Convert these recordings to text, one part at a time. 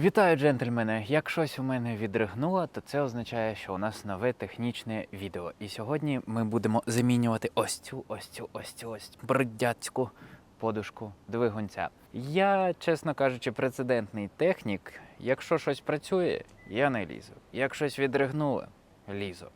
Вітаю, джентльмени! Як щось у мене відригнуло, то це означає, що у нас нове технічне відео. І сьогодні ми будемо замінювати ось цю, ось цю, ось цю, ось бродяцьку подушку двигунця. Я, чесно кажучи, прецедентний технік. Якщо щось працює, я не лізу. Як щось відригнуло, лізу.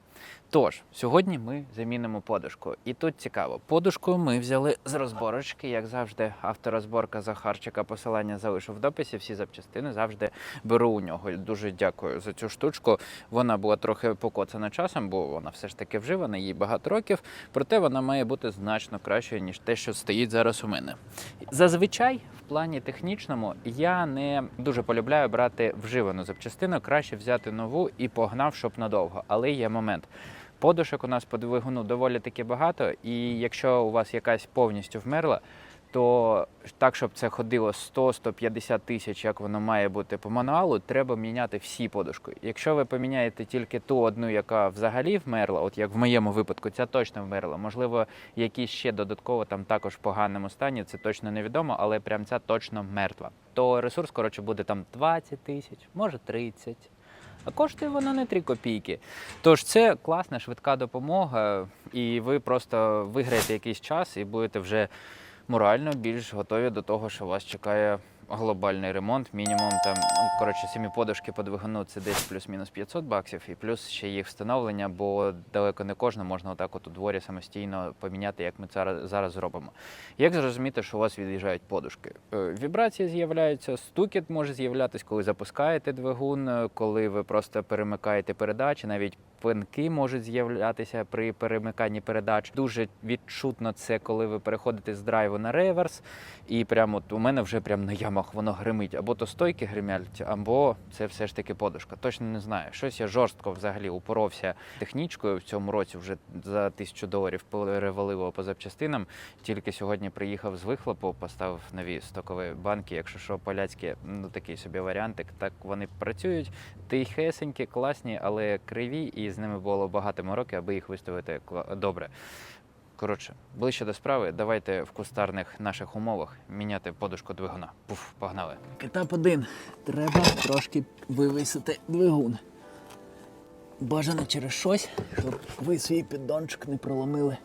Тож, сьогодні ми замінимо подушку. І тут цікаво, подушку ми взяли з розборочки, як завжди, авторозборка Захарчика. Посилання залишу в дописі. Всі запчастини завжди беру у нього. Дуже дякую за цю штучку. Вона була трохи покоцана часом, бо вона все ж таки вживана, їй багато років. Проте вона має бути значно кращою, ніж те, що стоїть зараз у мене. Зазвичай, в плані технічному, я не дуже полюбляю брати вживану запчастину. Краще взяти нову і погнав, щоб надовго. Але є момент. Подушок у нас по двигуну доволі таки багато, і якщо у вас якась повністю вмерла, то так, щоб це ходило 100-150 тисяч, як воно має бути по мануалу, треба міняти всі подушки. Якщо ви поміняєте тільки ту одну, яка взагалі вмерла, от як в моєму випадку, ця точно вмерла. Можливо, якісь ще додатково там також в поганому стані, це точно невідомо, але прям ця точно мертва. То ресурс, коротше, буде там 20 тисяч, може 30. А коштує воно не 3 копійки. Тож це класна швидка допомога, і ви просто виграєте якийсь час і будете вже морально більш готові до того, що вас чекає глобальний ремонт. Мінімум там, ну коротше, самі подушки по двигуну це десь плюс-мінус 500 баксів, і плюс ще їх встановлення, бо далеко не кожна можна отак от у дворі самостійно поміняти, як ми зараз, зараз зробимо. Як зрозуміти, що у вас від'їжджають подушки? Е, Вібрації з'являються, стукіт може з'являтись, коли запускаєте двигун, е, коли ви просто перемикаєте передачі, навіть пинки можуть з'являтися при перемиканні передач. Дуже відчутно це, коли ви переходите з драйву на реверс, і прямо от у мене вже прямо на ямах воно гримить. Або то стойки гримять, або це все ж таки подушка. Точно не знаю. Щось я жорстко взагалі упоровся технічкою в цьому році. Вже за тисячу доларів перевалило по запчастинам. Тільки сьогодні приїхав з вихлопу, поставив нові стокові банки. Якщо що, поляцькі, ну такий собі варіантик. Так вони працюють тихесенькі, класні, але криві, і з ними було багато мороки, аби їх виставити добре. Коротше, ближче до справи, давайте в кустарних наших умовах міняти подушку двигуна. Пуф, погнали. Етап один. Треба трошки вивисити двигун. Бажано через щось, щоб ви свій піддончик не проломили,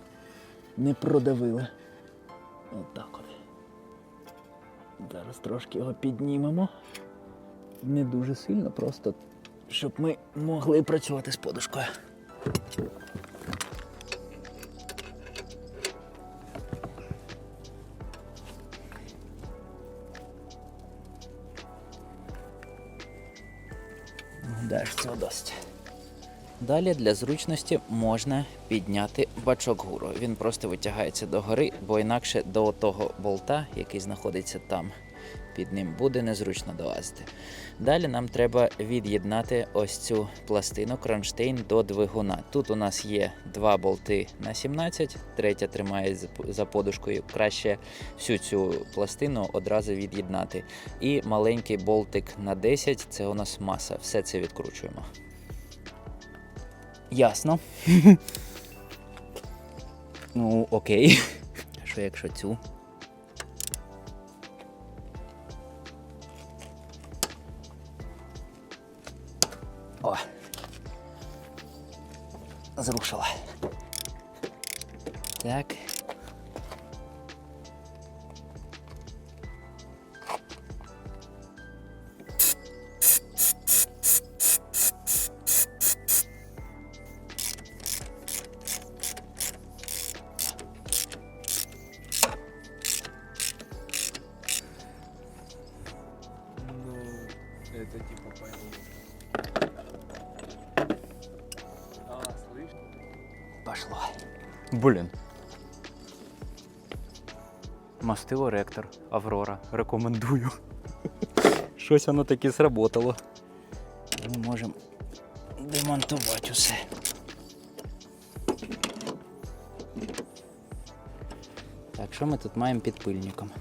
не продавили. Отак от. Зараз трошки його піднімемо. Не дуже сильно, просто щоб ми могли працювати з подушкою. Даш цього досить. Далі для зручності можна підняти бачок гуру. Він просто витягається догори, бо інакше до того болта, який знаходиться там під ним, буде незручно долазити. Далі нам треба від'єднати ось цю пластину кронштейн до двигуна. Тут у нас є два болти на 17, третя тримає за- подушкою. Краще всю цю пластину одразу від'єднати. І маленький болтик на 10 це у нас маса. Все це відкручуємо. Ясно. ну, окей. Що якщо цю? Зрушила. Так. Пошло. Блін. Мастило ректор Аврора. Рекомендую. Щось воно таки сработало. Ми можемо демонтувати усе. Так, що ми тут маємо під пильником?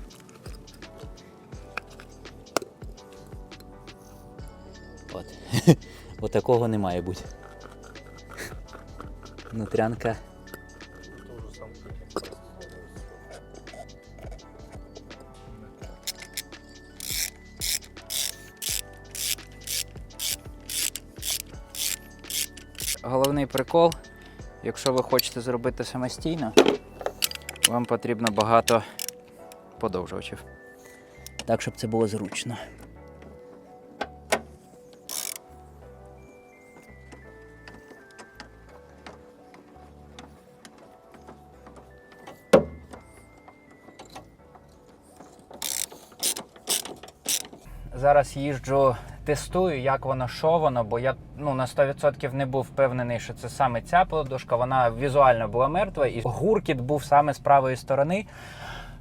От. Отакого не має бути нутрянка. Головний прикол, якщо ви хочете зробити самостійно, вам потрібно багато подовжувачів. Так, щоб це було зручно. Зараз їжджу, тестую, як воно, що воно, бо я ну, на 100% не був впевнений, що це саме ця подушка. Вона візуально була мертва, і гуркіт був саме з правої сторони.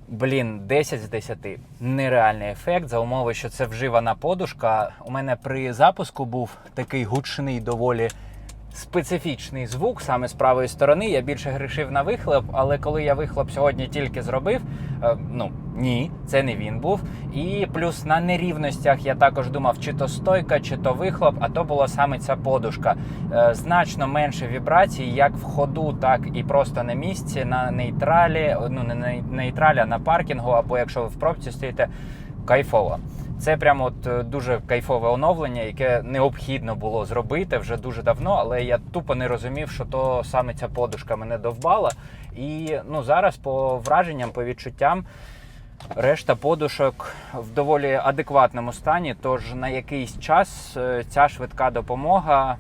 Блін, 10 з 10. Нереальний ефект за умови, що це вживана подушка. У мене при запуску був такий гучний доволі специфічний звук саме з правої сторони. Я більше грішив на вихлоп, але коли я вихлоп сьогодні тільки зробив, е, ну ні, це не він був. І плюс на нерівностях я також думав, чи то стойка, чи то вихлоп, а то була саме ця подушка. Е, Значно менше вібрацій, як в ходу, так і просто на місці, на нейтралі, ну не на нейтралі, а на паркінгу, або якщо ви в пробці стоїте, кайфово. Це прямо от е, дуже кайфове оновлення, яке необхідно було зробити вже дуже давно, але я тупо не розумів, що то саме ця подушка мене довбала. І ну зараз по враженням, по відчуттям. Решта подушок в доволі адекватному стані. Тож на якийсь час е, ця швидка допомога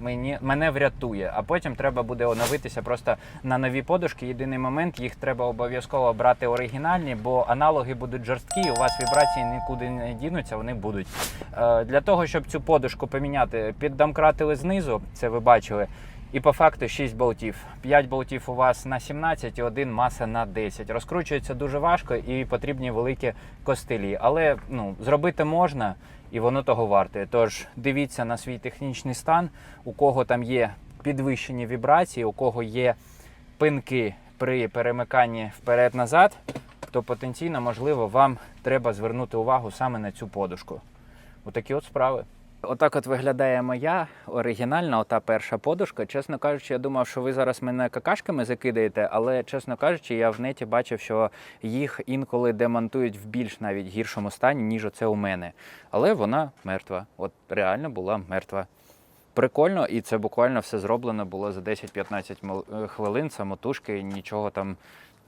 мені, мене врятує. А потім треба буде оновитися просто на нові подушки. Єдиний момент, їх треба обов'язково брати оригінальні, бо аналоги будуть жорсткі, у вас вібрації нікуди не дінуться, вони будуть. Е, Для того, щоб цю подушку поміняти, піддомкратили знизу, це ви бачили. І по факту 6 болтів. 5 болтів у вас на 17 і один маса на 10. Розкручується дуже важко і потрібні великі костилі. Але ну, зробити можна і воно того варте. Тож дивіться на свій технічний стан, у кого там є підвищені вібрації, у кого є пинки при перемиканні вперед-назад, то потенційно, можливо, вам треба звернути увагу саме на цю подушку. Отакі от справи. Отак от виглядає моя оригінальна, ота перша подушка. Чесно кажучи, я думав, що ви зараз мене какашками закидаєте, але чесно кажучи, я в неті бачив, що їх інколи демонтують в більш навіть гіршому стані, ніж оце у мене. Але вона мертва. От реально була мертва. Прикольно, і це буквально все зроблено було за 10-15 е, хвилин. Самотужки, нічого там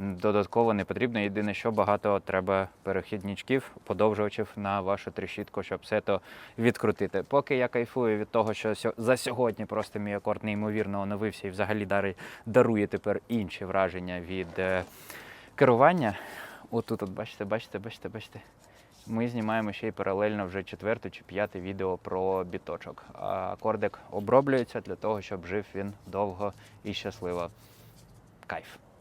додатково не потрібно. Єдине, що багато треба перехідничків, подовжувачів на вашу трещітку, щоб все то відкрутити. Поки я кайфую від того, що за сьогодні просто мій акорд неймовірно оновився і взагалі дарує тепер інші враження від е, керування. Отут, от бачите, бачите, бачите, бачите. Ми знімаємо ще й паралельно вже четверте чи п'яте відео про біточок. А акордик оброблюється для того, щоб жив він довго і щасливо. Кайф.